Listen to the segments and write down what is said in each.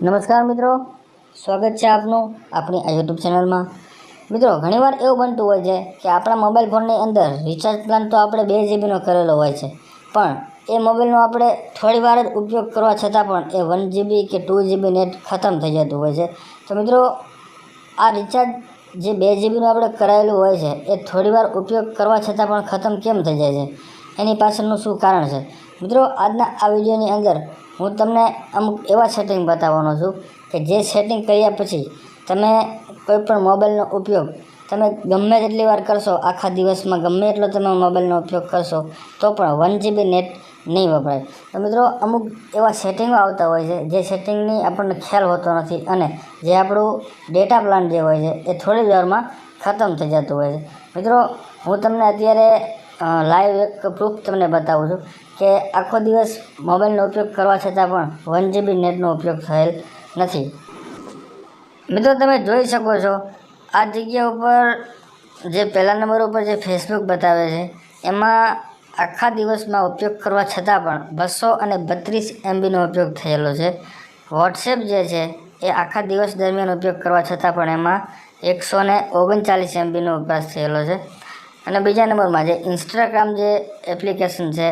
નમસ્કાર મિત્રો. સ્વાગત છે આપનું આપણી આ યુટ્યુબ ચેનલમાં મિત્રો, ઘણીવાર એવું બનતું હોય છે કે આપણા મોબાઈલ ફોનની અંદર રિચાર્જ પ્લાન તો આપણે બે જીબીનો કરેલો હોય છે. પણ એ મોબાઈલનો આપણે થોડી વાર જ ઉપયોગ કરવા છતાં પણ એ વન જીબી કે ટુ જીબી નેટ ખતમ થઈ જતું હોય છે. તો મિત્રો, આ રિચાર્જ જે બે જીબીનું આપણે કરાયેલું હોય છે, એ થોડી વાર ઉપયોગ કરવા છતાં પણ ખતમ કેમ થઈ જાય છે? એની પાછળનું શું કારણ છે? મિત્રો, આજના આ વિડીયોની અંદર હું તમને અમુક એવા સેટિંગ બતાવવાનો છું કે જે સેટિંગ કર્યા પછી તમે કોઈ પણ મોબાઈલનો ઉપયોગ તમે ગમે તેટલી વાર કરશો, આખા દિવસમાં ગમે એટલો તમે મોબાઈલનો ઉપયોગ કરશો, તો પણ વન જીબી નેટ નહીં વપરાય. તો મિત્રો, અમુક એવા સેટિંગો આવતા હોય છે, જે સેટિંગની આપણને ખ્યાલ હોતો નથી અને જે આપણું ડેટા પ્લાન જે હોય છે, એ થોડી વારમાં ખતમ થઈ જતું હોય છે. મિત્રો, હું તમને અત્યારે લાઈવ એક પ્રૂફ તમને બતાવું છું કે આખો દિવસ મોબાઈલનો ઉપયોગ કરવા છતાં પણ વન જીબી નેટનો ઉપયોગ થયેલ નથી. મિત્રો, તમે જોઈ શકો છો, આ જગ્યા ઉપર જે પહેલા નંબર ઉપર જે ફેસબુક બતાવે છે, એમાં આખા દિવસમાં ઉપયોગ કરવા છતાં પણ બસો અને બત્રીસ એમબીનો ઉપયોગ થયેલો છે. વોટ્સએપ જે છે, એ આખા દિવસ દરમિયાન ઉપયોગ કરવા છતાં પણ એમાં એકસો ને ઓગણચાલીસ એમબીનો વપરાશ થયેલો છે. અને બીજા નંબરમાં જે ઇન્સ્ટાગ્રામ જે એપ્લિકેશન છે,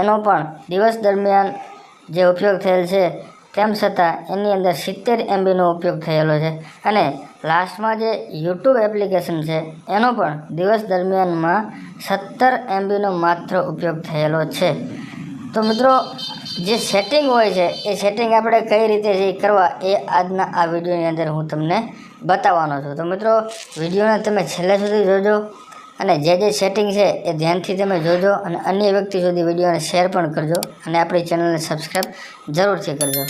એનો પણ દિવસ દરમિયાન જે ઉપયોગ થયેલ છે, તેમ છતાં એની અંદર સિત્તેર એમબીનો ઉપયોગ થયેલો છે. અને લાસ્ટમાં જે યુટ્યુબ એપ્લિકેશન છે, એનો પણ દિવસ દરમિયાનમાં સત્તર એમબીનો માત્ર ઉપયોગ થયેલો છે. તો મિત્રો, જે સેટિંગ હોય છે, એ સેટિંગ આપણે કઈ રીતે જે કરવા એ આજના આ વિડીયોની અંદર હું તમને બતાવવાનો છું. તો મિત્રો, વિડીયોને તમે છેલ્લે સુધી જોજો. અને જે જે સેટિંગ છે એ ધ્યાનથી તમે જોજો અને અન્ય વ્યક્તિ સુધી વિડીયોને શેર પણ કરજો અને આપણી ચેનલને સબસ્ક્રાઈબ જરૂરથી કરજો.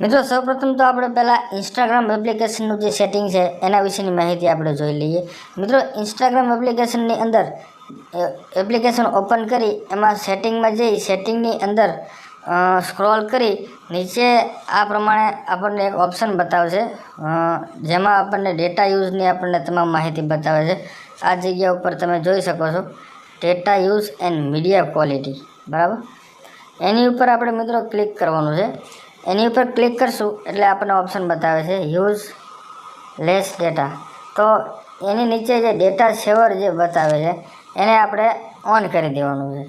મિત્રો, સૌપ્રથમ તો આપણે પહેલાં ઇન્સ્ટાગ્રામ એપ્લિકેશનનું જે સેટિંગ છે એના વિશેની માહિતી આપણે જોઈ લઈએ. મિત્રો ઇન્સ્ટાગ્રામ એપ્લિકેશનની અંદર એપ્લિકેશન ઓપન કરી એમાં સેટિંગમાં જઈ સેટિંગની અંદર સ્ક્રોલ કરી નીચે આ પ્રમાણે આપણને એક ઓપ્શન બતાવશે. જેમાં આપણને ડેટા યુઝની આપણને તમામ માહિતી બતાવે છે. આ જગ્યા ઉપર તમે જોઈ શકો છો. Data use and media quality બરાબર? એની ઉપર આપણે મિત્રો ક્લિક કરવાનું છે. એની ઉપર ક્લિક કરશું એટલે આપણને ઓપ્શન બતાવે છે યુઝ લેસ ડેટા તો એની નીચે જે ડેટા સેવર જે બતાવે છે, એને આપણે ઓન કરી દેવાનું છે.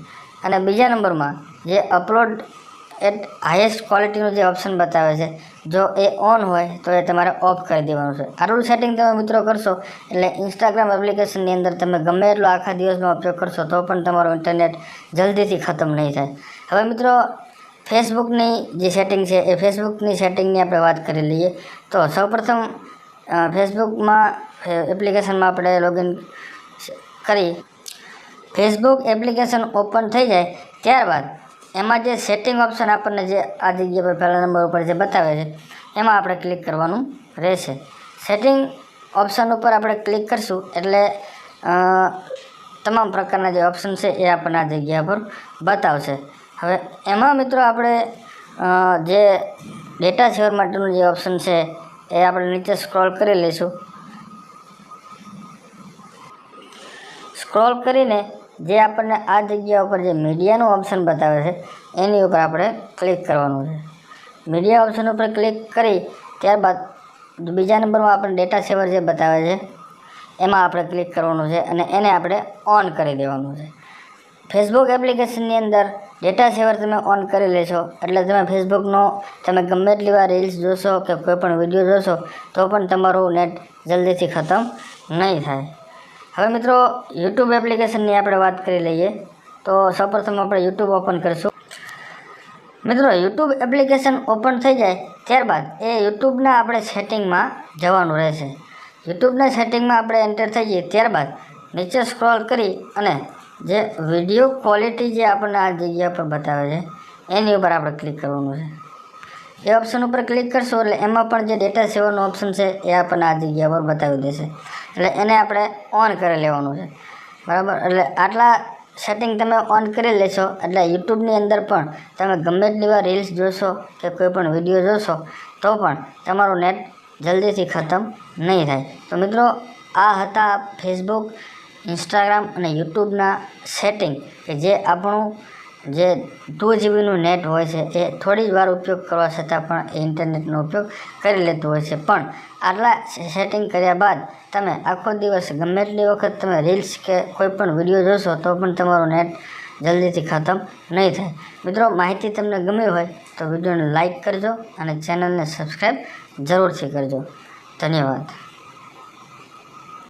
અને બીજા નંબરમાં જે અપલોડ એટ હાઈએસ્ટ ક્વોલિટીનું જે ઓપ્શન બતાવે છે, જો એ ઓન હોય, તો એ તમારે ઓફ કરી દેવાનું છે. આટલું સેટિંગ તમે મિત્રો કરશો, એટલે ઇન્સ્ટાગ્રામ એપ્લિકેશનની અંદર તમે ગમે એટલો આખા દિવસનો ઉપયોગ કરશો, તો પણ તમારું ઇન્ટરનેટ જલ્દીથી ખતમ નહીં થાય. હવે મિત્રો ફેસબુકની જે સેટિંગ છે, એ ફેસબુકની સેટિંગની આપણે વાત કરી લઈએ, તો સૌપ્રથમ ફેસબુકમાં એપ્લિકેશનમાં આપણે લોગિન કરી. ફેસબુક એપ્લિકેશન ઓપન થઈ જાય, ત્યારબાદ એમાં જે સેટિંગ ઓપ્શન આપણને જે આ જગ્યા પર પહેલા નંબર ઉપર જે બતાવે છે, એમાં આપણે ક્લિક કરવાનું રહેશે. સેટિંગ ઓપ્શન ઉપર આપણે ક્લિક કરશું એટલે તમામ પ્રકારના જે ઓપ્શન છે એ આપણને આ જગ્યા પર બતાવશે. હવે એમાં મિત્રો આપણે જે ડેટા સેવર માટેનું જે ઓપ્શન છે એ આપણે નીચે સ્ક્રોલ કરી લઈશું. સ્ક્રોલ કરીને જે આપણને આ જગ્યા ઉપર જે મીડિયાનું ઓપ્શન બતાવે છે, એની ઉપર આપણે ક્લિક કરવાનું છે. મીડિયા ઓપ્શન ઉપર ક્લિક કરી, ત્યારબાદ બીજા નંબરમાં આપણે ડેટા સેવર જે બતાવે છે, એમાં આપણે ક્લિક કરવાનું છે અને એને આપણે ઓન કરી દેવાનું છે. ફેસબુક એપ્લિકેશનની અંદર ડેટા સેવર તમે ઓન કરી લેશો, એટલે તમે ફેસબુકનો તમે ગમે એટલી વાર રીલ્સ જોશો કે કોઈ પણ વીડિયો જોશો, તો પણ તમારું નેટ જલ્દીથી ખતમ નહીં થાય. હવે મિત્રો યુટ્યુબ એપ્લિકેશનની આપણે વાત કરી લઈએ. તો સૌપ્રથમ આપણે યુટ્યુબ ઓપન કરીશું. મિત્રો યુટ્યુબ એપ્લિકેશન ઓપન થઈ જાય ત્યારબાદ એ યુટ્યુબના આપણે સેટિંગમાં જવાનું રહેશે. યુટ્યુબના સેટિંગમાં આપણે એન્ટર થઈ જઈએ ત્યારબાદ નીચે સ્ક્રોલ કરી અને જે વીડિયો ક્વોલિટી જે આપણને આ જગ્યા પર બતાવે છે, એની ઉપર આપણે ક્લિક કરવાનું છે. એ ઓપ્શન ઉપર ક્લિક કરશું એટલે એમાં પણ જે ડેટા સેવરનું ઓપ્શન છે એ આપણને આ જગ્યા પર બતાવી દેશે. એટલે એને આપણે ઓન કરી લેવાનું છે. બરાબર? એટલે આટલા સેટિંગ તમે ઓન કરી લેશો, એટલે યુટ્યુબની અંદર પણ તમે ગમે વાર રીલ્સ જોશો કે કોઈ પણ વીડિયો જોશો, તો પણ તમારું નેટ જલ્દીથી ખતમ નહીં થાય. તો મિત્રો, આ હતા ફેસબુક ઇન્સ્ટાગ્રામ અને યુટ્યુબના સેટિંગ કે જે આપણું જે ટુ જીબીનું નેટ હોય છે, એ થોડી જ વાર ઉપયોગ કરવા છતાં પણ એ ઇન્ટરનેટનો ઉપયોગ કરી લેતું હોય છે. પણ આટલા સેટિંગ કર્યા બાદ તમે આખો દિવસ ગમે એટલી વખત તમે રીલ્સ કે કોઈ પણ વીડિયો જોશો, તો પણ તમારું નેટ જલ્દીથી ખતમ નહીં થાય. મિત્રો, માહિતી તમને ગમી હોય તો વિડીયોને લાઇક કરજો અને ચેનલને સબસ્ક્રાઈબ જરૂરથી કરજો. ધન્યવાદ.